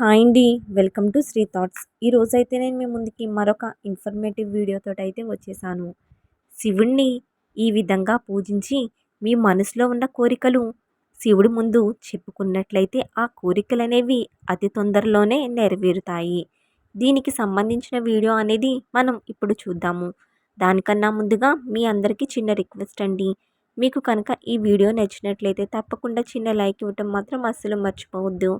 Hi అండి welcome to Shri thoughts. ఈరోజు అయితే నేను మీ ముందుకి మరొక ఇన్ఫర్మేటివ్ వీడియోతో అయితే వచ్చేసాను. శివుణ్ణి ఈ విధంగా పూజించి మీ మనసులో ఉన్న కోరికలు శివుడి ముందు చెప్పుకున్నట్లయితే ఆ కోరికలు అనేవి అతి తొందరలోనే నెరవేరుతాయి. దీనికి సంబంధించిన వీడియో అనేది మనం ఇప్పుడు చూద్దాము. దానికన్నా ముందుగా మీ అందరికీ చిన్న రిక్వెస్ట్ అండి. మీకు కనుక ఈ వీడియో నచ్చినట్లయితే తప్పకుండా చిన్న లైక్ ఇవ్వటం మాత్రం అస్సలు మర్చిపోవద్దు.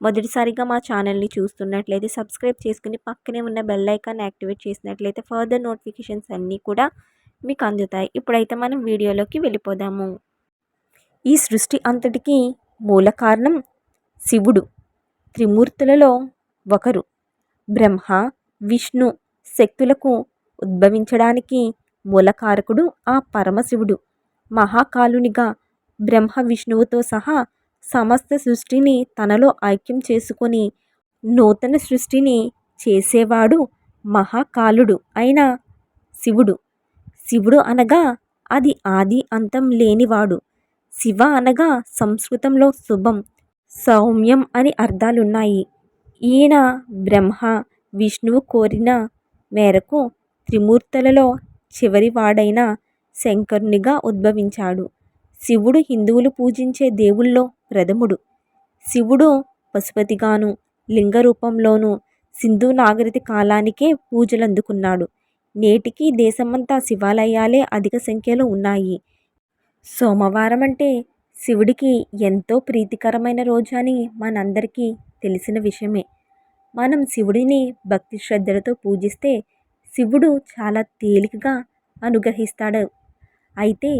మొదటిసారిగా మా ఛానల్ని చూస్తున్నట్లయితే సబ్స్క్రైబ్ చేసుకుని పక్కనే ఉన్న బెల్ ఐకాన్ యాక్టివేట్ చేసినట్లయితే ఫర్దర్ నోటిఫికేషన్స్ అన్నీ కూడా మీకు అందుతాయి. ఇప్పుడైతే మనం వీడియోలోకి వెళ్ళిపోదాము. ఈ సృష్టి అంతటికి మూల కారణం శివుడు. త్రిమూర్తులలో ఒకరు. బ్రహ్మ విష్ణు శక్తులకు ఉద్భవించడానికి మూలకారకుడు ఆ పరమశివుడు. మహాకాలునిగా బ్రహ్మ విష్ణువుతో సహా సమస్త సృష్టిని తనలో ఐక్యం చేసుకొని నూతన సృష్టిని చేసేవాడు మహాకాలుడు అయిన శివుడు. శివుడు అనగా అది ఆది అంతం లేనివాడు. శివ అనగా సంస్కృతంలో శుభం సౌమ్యం అని అర్థాలున్నాయి. ఈయన బ్రహ్మ విష్ణువు కోరిన మేరకు త్రిమూర్తులలో చివరివాడైన శంకరునిగా ఉద్భవించాడు. శివుడు హిందువులు పూజించే దేవుల్లో ప్రథముడు. శివుడు పశుపతిగాను లింగ రూపంలోనూ సింధు నాగరిక కాలానికే పూజలు అందుకున్నాడు నేటికి దేశమంతా శివాలయాలే అధిక సంఖ్యలో ఉన్నాయి. సోమవారం అంటే శివుడికి ఎంతో ప్రీతికరమైన రోజు అని మనందరికీ తెలిసిన విషయమే. మనం శివుడిని భక్తి శ్రద్ధలతో పూజిస్తే శివుడు చాలా తేలికగా అనుగ్రహిస్తాడు. అయితే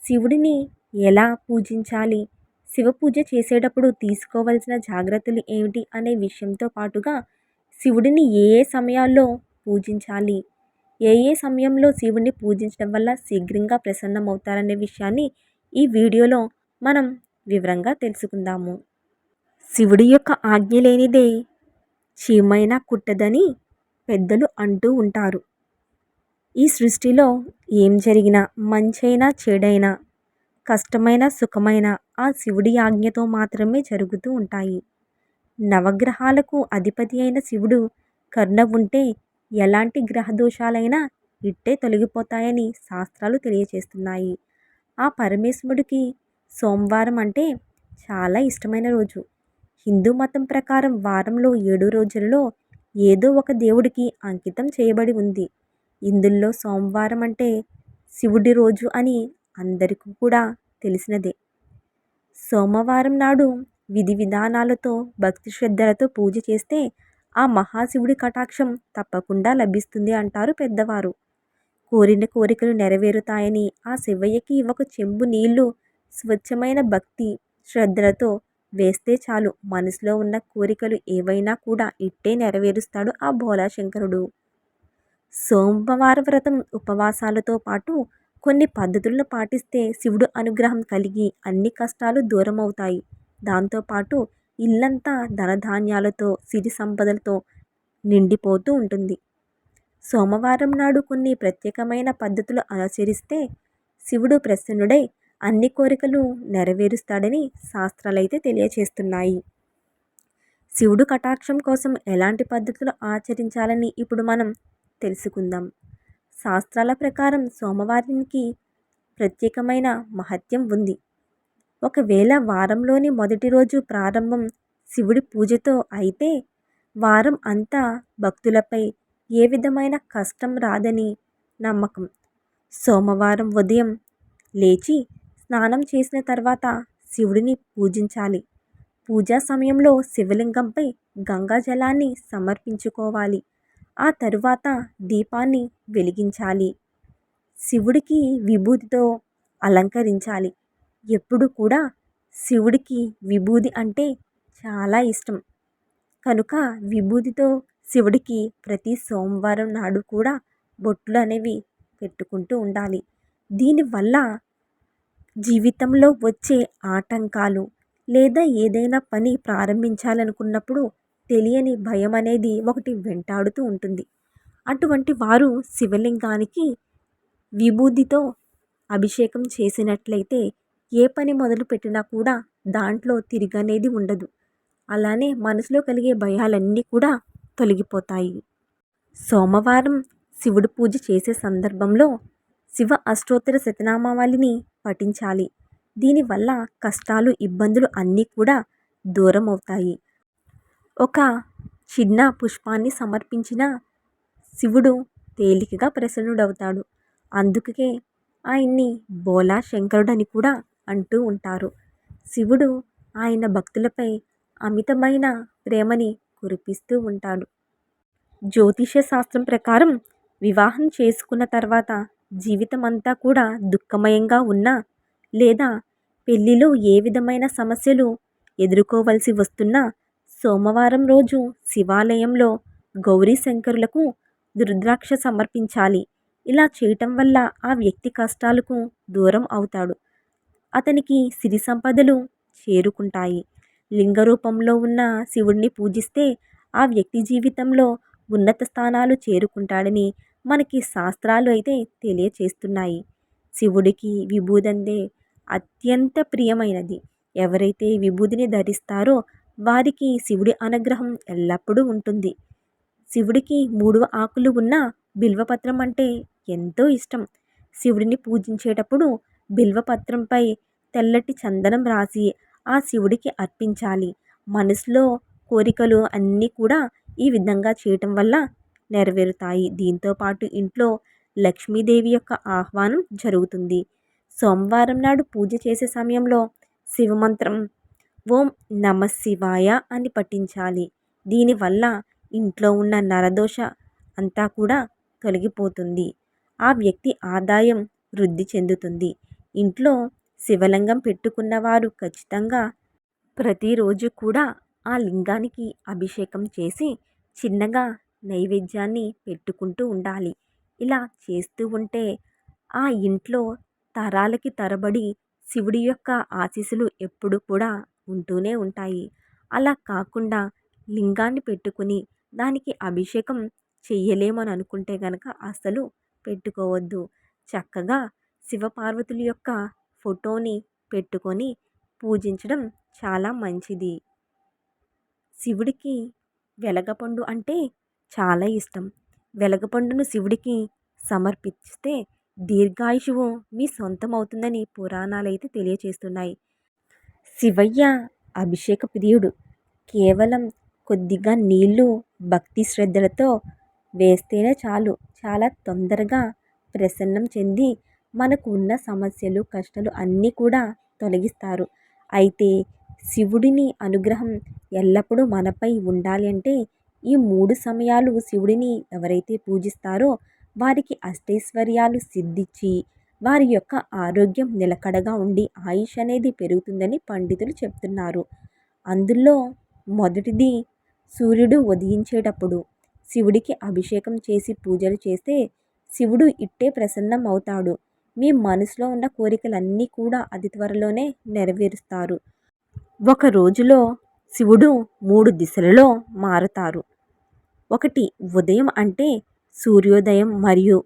శివుడిని ఎలా పూజించాలి? శివ పూజ చేసేటప్పుడు తీసుకోవాల్సిన జాగ్రత్తలు ఏమిటి అనే విషయంతో పాటుగా శివుడిని ఏ ఏ సమయాల్లో పూజించాలి? ఏ ఏ సమయంలో శివుడిని పూజించడం వల్ల శీఘ్రంగా ప్రసన్నమవుతారనే విషయాన్ని ఈ వీడియోలో మనం వివరంగా తెలుసుకుందాము. శివుడి యొక్క ఆజ్ఞ లేనిదే చీమైన కుట్టదని పెద్దలు అంటూ ఉంటారు. ఈ సృష్టిలో ఏం జరిగినా మంచైనా చెడైనా కష్టమైన సుఖమైన ఆ శివుడి ఆజ్ఞతో మాత్రమే జరుగుతూ ఉంటాయి. నవగ్రహాలకు అధిపతి అయిన శివుడు కర్ణ ఉంటే ఎలాంటి గ్రహదోషాలైనా ఇట్టే తొలగిపోతాయని శాస్త్రాలు తెలియచేస్తున్నాయి. ఆ పరమేశ్వరుడికి సోమవారం అంటే చాలా ఇష్టమైన రోజు. హిందూ మతం ప్రకారం వారంలో ఏడు రోజులలో ఏదో ఒక దేవుడికి అంకితం చేయబడి ఉంది. ఇందులో సోమవారం అంటే శివుడి రోజు అని అందరికీ కూడా తెలిసినదే. సోమవారం నాడు విధి విధానాలతో భక్తి శ్రద్ధలతో పూజ చేస్తే ఆ మహాశివుడి కటాక్షం తప్పకుండా లభిస్తుంది అంటారు పెద్దవారు. కోరిన కోరికలు నెరవేరుతాయని ఆ శివయ్యకి ఒక చెంబు నీళ్ళు స్వచ్ఛమైన భక్తి శ్రద్ధలతో వేస్తే చాలు. మనసులో ఉన్న కోరికలు ఏవైనా కూడా ఇట్టే నెరవేరుస్తాడు ఆ భోలాశంకరుడు సోమవార వ్రతం ఉపవాసాలతో పాటు కొన్ని పద్ధతులను పాటిస్తే శివుడు అనుగ్రహం కలిగి అన్ని కష్టాలు దూరం అవుతాయి దాంతోపాటు ఇల్లంతా ధనధాన్యాలతో సిరి సంపదలతో నిండిపోతూ ఉంటుంది. సోమవారం నాడు కొన్ని ప్రత్యేకమైన పద్ధతులు అనుసరిస్తే శివుడు ప్రసన్నుడై అన్ని కోరికలు నెరవేరుస్తాడని శాస్త్రాలైతే తెలియచేస్తున్నాయి. శివుడు కటాక్షం కోసం ఎలాంటి పద్ధతులు ఆచరించాలని ఇప్పుడు మనం తెలుసుకుందాం. శాస్త్రాల ప్రకారం సోమవారానికి ప్రత్యేకమైన మహత్యం ఉంది. ఒకవేళ వారంలోని మొదటి రోజు ప్రారంభం శివుడి పూజతో అయితే వారం అంతా భక్తులపై ఏ విధమైన కష్టం రాదని నమ్మకం. సోమవారం ఉదయం లేచి స్నానం చేసిన తర్వాత శివుడిని పూజించాలి. పూజా సమయంలో శివలింగంపై గంగా జలాన్ని సమర్పించుకోవాలి. ఆ తరువాత దీపాన్ని వెలిగించాలి. శివుడికి విభూతితో అలంకరించాలి. ఎప్పుడు కూడా శివుడికి విభూది అంటే చాలా ఇష్టం. కనుక విభూతితో శివుడికి ప్రతి సోమవారం నాడు కూడా బొట్లు అనేవి పెట్టుకుంటూ ఉండాలి. దీనివల్ల జీవితంలో వచ్చే ఆటంకాలు లేదా ఏదైనా పని ప్రారంభించాలనుకున్నప్పుడు తెలియని భయం అనేది ఒకటి వెంటాడుతూ ఉంటుంది. అటువంటి వారు శివలింగానికి విభూతితో అభిషేకం చేసినట్లయితే ఏ పని మొదలు పెట్టినా కూడా దాంట్లో తిరిగనేది ఉండదు. అలానే మనసులో కలిగే భయాలన్నీ కూడా తొలగిపోతాయి. సోమవారం శివుడు పూజ చేసే సందర్భంలో శివ అష్టోత్తర శతనామావళిని పఠించాలి. దీనివల్ల కష్టాలు ఇబ్బందులు అన్నీ కూడా దూరం అవుతాయి ఒక చిన్న పుష్పాన్ని సమర్పించిన శివుడు తేలికగా ప్రసన్నుడవుతాడు. అందుకే ఆయన్ని బోలా శంకరుడని కూడా అంటూ ఉంటారు. శివుడు ఆయన భక్తులపై అమితమైన ప్రేమని కురిపిస్తూ ఉంటాడు. జ్యోతిష శాస్త్రం ప్రకారం వివాహం చేసుకున్న తర్వాత జీవితం అంతా కూడా దుఃఖమయంగా ఉన్నా లేదా పెళ్ళిలో ఏ విధమైన సమస్యలు ఎదుర్కోవలసి వస్తున్నా సోమవారం రోజు శివాలయంలో గౌరీ శంకరులకు రుద్రాక్ష సమర్పించాలి. ఇలా చేయటం వల్ల ఆ వ్యక్తి కష్టాలకు దూరం అవుతాడు. అతనికి సిరి సంపదలు చేరుకుంటాయి. లింగ రూపంలో ఉన్న శివుడిని పూజిస్తే ఆ వ్యక్తి జీవితంలో ఉన్నత స్థానాలు చేరుకుంటాడని మనకి శాస్త్రాలు అయితే తెలియచేస్తున్నాయి. శివుడికి విభూదందే అత్యంత ప్రియమైనది. ఎవరైతే విభూదిని ధరిస్తారో వారికి శివుడి అనుగ్రహం ఎల్లప్పుడూ ఉంటుంది. శివుడికి మూడు ఆకులు ఉన్న బిల్వపత్రం అంటే ఎంతో ఇష్టం. శివుడిని పూజించేటప్పుడు బిల్వపత్రంపై తెల్లటి చందనం రాసి ఆ శివుడికి అర్పించాలి. మనసులో కోరికలు అన్నీ కూడా ఈ విధంగా చేయటం వల్ల నెరవేరుతాయి. దీంతోపాటు ఇంట్లో లక్ష్మీదేవి యొక్క ఆహ్వానం జరుగుతుంది. సోమవారం నాడు పూజ చేసే సమయంలో శివమంత్రం ఓం నమ శివాయ అని పఠించాలి. దీనివల్ల ఇంట్లో ఉన్న నరదోష అంతా కూడా తొలగిపోతుంది. ఆ వ్యక్తి ఆదాయం వృద్ధి చెందుతుంది. ఇంట్లో శివలింగం పెట్టుకున్నవారు ఖచ్చితంగా ప్రతిరోజు కూడా ఆ లింగానికి అభిషేకం చేసి చిన్నగా నైవేద్యాన్ని పెట్టుకుంటూ ఉండాలి. ఇలా చేస్తూ ఉంటే ఆ ఇంట్లో తరాలకి తరబడి శివుడి యొక్క ఆశీస్సులు ఎప్పుడు కూడా ఉంటూనే ఉంటాయి. అలా కాకుండా లింగాన్ని పెట్టుకుని దానికి అభిషేకం చెయ్యలేమని అనుకుంటే గనక అసలు పెట్టుకోవద్దు. చక్కగా శివపార్వతుల యొక్క ఫోటోని పెట్టుకొని పూజించడం చాలా మంచిది. శివుడికి వెలగపండు అంటే చాలా ఇష్టం. వెలగపండును శివుడికి సమర్పిస్తే దీర్ఘాయుషువు మీ సొంతం అవుతుందని పురాణాలైతే తెలియచేస్తున్నాయి. శివయ్య అభిషేక ప్రియుడు. కేవలం కొద్దిగా నీళ్ళు భక్తి శ్రద్ధలతో వేస్తేనే చాలు. చాలా తొందరగా ప్రసన్నం చెంది మనకు ఉన్న సమస్యలు కష్టాలు అన్నీ కూడా తొలగిస్తారు. అయితే శివుడిని అనుగ్రహం ఎల్లప్పుడూ మనపై ఉండాలి అంటే ఈ మూడు సమయాలు శివుడిని ఎవరైతే పూజిస్తారో వారికి అష్టైశ్వర్యాలు సిద్ధించి వారి యొక్క ఆరోగ్యం నిలకడగా ఉండి ఆయుష్ అనేది పెరుగుతుందని పండితులు చెప్తున్నారు. అందులో మొదటిది సూర్యుడు ఉదయించేటప్పుడు. శివుడికి అభిషేకం చేసి పూజలు చేస్తే శివుడు ఇట్టే ప్రసన్నం అవుతాడు మీ మనసులో ఉన్న కోరికలన్నీ కూడా అతి త్వరలోనే నెరవేరుస్తారు. ఒక రోజులో శివుడు మూడు దిశలలో మారుతారు. ఒకటి ఉదయం అంటే సూర్యోదయం మరియు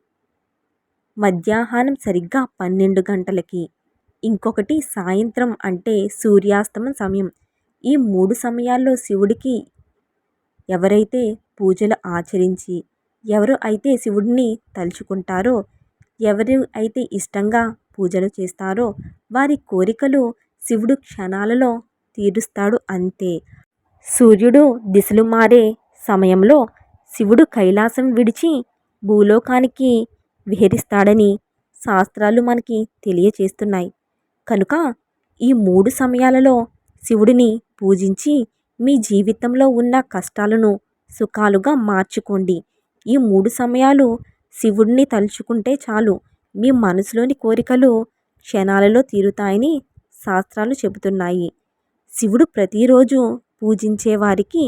మధ్యాహ్నం సరిగ్గా పన్నెండు గంటలకి. ఇంకొకటి సాయంత్రం అంటే సూర్యాస్తమం సమయం. ఈ మూడు సమయాల్లో శివుడికి ఎవరైతే పూజలు ఆచరించి ఎవరు అయితే శివుడిని తలుచుకుంటారో ఎవరు అయితే ఇష్టంగా పూజలు చేస్తారో వారి కోరికలు శివుడు క్షణాలలో తీరుస్తాడు అంతే. సూర్యుడు దిశలు మారే సమయంలో శివుడు కైలాసం విడిచి భూలోకానికి విహరిస్తాడని శాస్త్రాలు మనకి తెలియచేస్తున్నాయి. కనుక ఈ మూడు సమయాలలో శివుడిని పూజించి మీ జీవితంలో ఉన్న కష్టాలను సుఖాలుగా మార్చుకోండి. ఈ మూడు సమయాలు శివుడిని తలుచుకుంటే చాలు మీ మనసులోని కోరికలు క్షణాలలో తీరుతాయని శాస్త్రాలు చెబుతున్నాయి. శివుడు ప్రతిరోజు పూజించే వారికి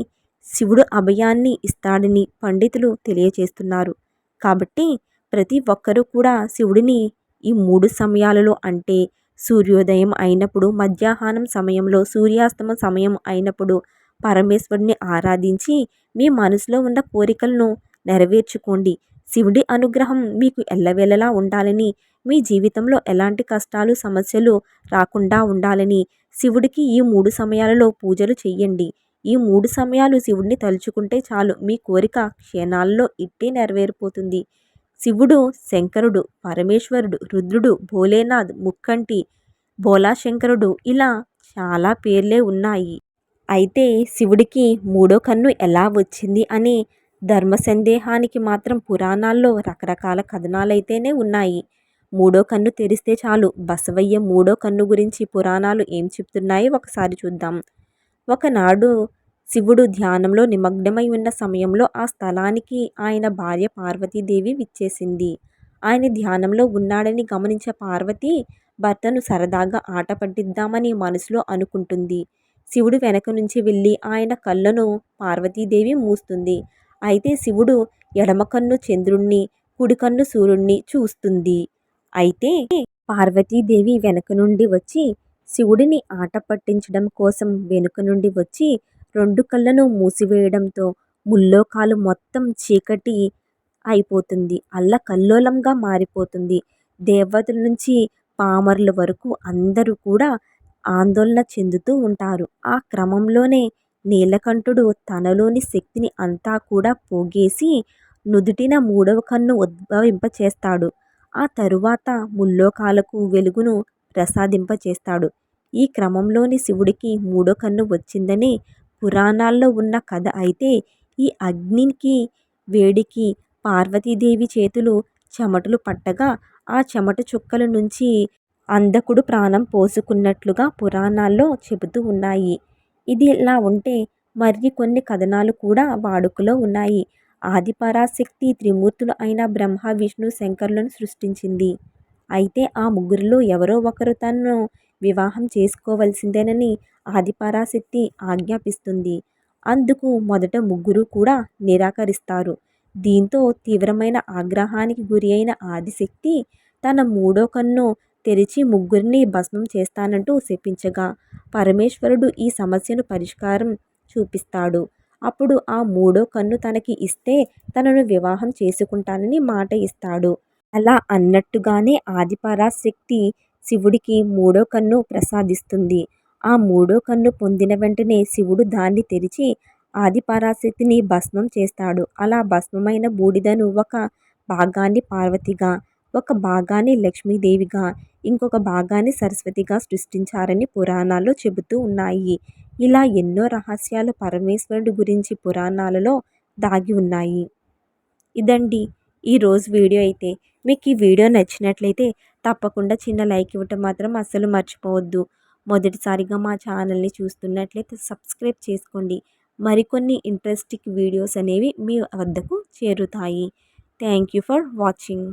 శివుడు అభయాన్ని ఇస్తాడని పండితులు తెలియచేస్తున్నారు. కాబట్టి ప్రతి ఒక్కరూ కూడా శివుడిని ఈ మూడు సమయాలలో అంటే సూర్యోదయం అయినప్పుడు మధ్యాహ్నం సమయంలో సూర్యాస్తమ సమయం అయినప్పుడు పరమేశ్వరుని ఆరాధించి మీ మనసులో ఉన్న కోరికలను నెరవేర్చుకోండి. శివుడి అనుగ్రహం మీకు ఎల్లవేళలా ఉండాలని మీ జీవితంలో ఎలాంటి కష్టాలు సమస్యలు రాకుండా ఉండాలని శివుడికి ఈ మూడు సమయాలలో పూజలు చేయండి. ఈ మూడు సమయాలు శివుడిని తలుచుకుంటే చాలు మీ కోరిక క్షణాల్లో ఇట్టే నెరవేరిపోతుంది. శివుడు శంకరుడు పరమేశ్వరుడు రుద్రుడు భోలేనాథ్ ముక్కంటి భోలాశంకరుడు ఇలా చాలా పేర్లే ఉన్నాయి. అయితే శివుడికి మూడో కన్ను ఎలా వచ్చింది అని ధర్మ సందేహానికి మాత్రం పురాణాల్లో రకరకాల కథనాలైతేనే ఉన్నాయి. మూడో కన్ను తెరిస్తే చాలు. బసవయ్య మూడో కన్ను గురించి పురాణాలు ఏం చెప్తున్నాయో ఒకసారి చూద్దాం. ఒకనాడు శివుడు ధ్యానంలో నిమగ్నమై ఉన్న సమయంలో ఆ స్థలానికి ఆయన భార్య పార్వతీదేవి విచ్చేసింది. ఆయన ధ్యానంలో ఉన్నాడని గమనించే పార్వతి భర్తను సరదాగా ఆట పట్టిద్దామని మనసులో అనుకుంటుంది. శివుడు వెనక నుంచి వెళ్ళి ఆయన కళ్ళను పార్వతీదేవి మూస్తుంది. అయితే శివుడు ఎడమ కన్ను చంద్రుణ్ణి కుడి కన్ను సూర్యుణ్ణి చూస్తుంది. అయితే పార్వతీదేవి వెనక నుండి వచ్చి శివుడిని ఆట పట్టించడం కోసం వెనుక నుండి వచ్చి రెండు కళ్ళను మూసివేయడంతో ముల్లోకాలు మొత్తం చీకటి అయిపోతుంది. అల్లకల్లోలంగా మారిపోతుంది. దేవతల నుంచి పామరుల వరకు అందరూ కూడా ఆందోళన చెందుతూ ఉంటారు. ఆ క్రమంలోనే నీలకంఠుడు తనలోని శక్తిని అంతా కూడా పోగేసి నుదుటిన మూడవ కన్ను ఉద్భవింపచేస్తాడు. ఆ తరువాత ముల్లోకాలకు వెలుగును ప్రసాదింపచేస్తాడు. ఈ క్రమంలోని శివుడికి మూడో కన్ను వచ్చిందని పురాణాల్లో ఉన్న కథ అయితే ఈ అగ్నికి వేడికి పార్వతీదేవి చేతులు చెమటలు పట్టగా ఆ చెమట చుక్కల నుంచి అంధకుడు ప్రాణం పోసుకున్నట్లుగా పురాణాల్లో చెబుతూ ఉన్నాయి. ఇది ఇలా ఉంటే మరి కొన్ని కథనాలు కూడా వాడుకలో ఉన్నాయి. ఆదిపరాశక్తి త్రిమూర్తులు అయిన బ్రహ్మ విష్ణు శంకరులను సృష్టించింది. అయితే ఆ ముగ్గురిలో ఎవరో ఒకరు తనను వివాహం చేసుకోవలసిందేనని ఆదిపరాశక్తి ఆజ్ఞాపిస్తుంది. అందుకు మొదట ముగ్గురు కూడా నిరాకరిస్తారు. దీంతో తీవ్రమైన ఆగ్రహానికి గురి అయిన ఆదిశక్తి తన మూడో కన్ను తెరిచి ముగ్గురిని భస్మం చేస్తానంటూ శపించగా పరమేశ్వరుడు ఈ సమస్యను పరిష్కారం చూపిస్తాడు. అప్పుడు ఆ మూడో కన్ను తనకి ఇస్తే తనను వివాహం చేసుకుంటానని మాట ఇస్తాడు. అలా అన్నట్టుగానే ఆదిపరాశక్తి శివుడికి మూడో కన్ను ప్రసాదిస్తుంది. ఆ మూడో కన్ను పొందిన వెంటనే శివుడు దాన్ని తెరిచి ఆదిపరాశక్తిని భస్మం చేస్తాడు. అలా భస్మమైన బూడిదను ఒక భాగాన్ని పార్వతిగా ఒక భాగాన్ని లక్ష్మీదేవిగా ఇంకొక భాగాన్ని సరస్వతిగా సృష్టించారని పురాణాల్లో చెబుతూ ఉన్నాయి. ఇలా ఎన్నో రహస్యాలు పరమేశ్వరుడు గురించి పురాణాలలో దాగి ఉన్నాయి. ఇదండి ఈరోజు వీడియో అయితే. మీకు ఈ వీడియో నచ్చినట్లయితే తప్పకుండా చిన్న లైక్ ఇవ్వటం మాత్రం అస్సలు మర్చిపోవద్దు. మొదటిసారిగా మా ఛానల్ని చూస్తున్నట్లయితే సబ్స్క్రైబ్ చేసుకోండి. మరికొన్ని ఇంట్రెస్టింగ్ వీడియోస్ అనేవి మీ వద్దకు చేరుతాయి. Thank you for watching.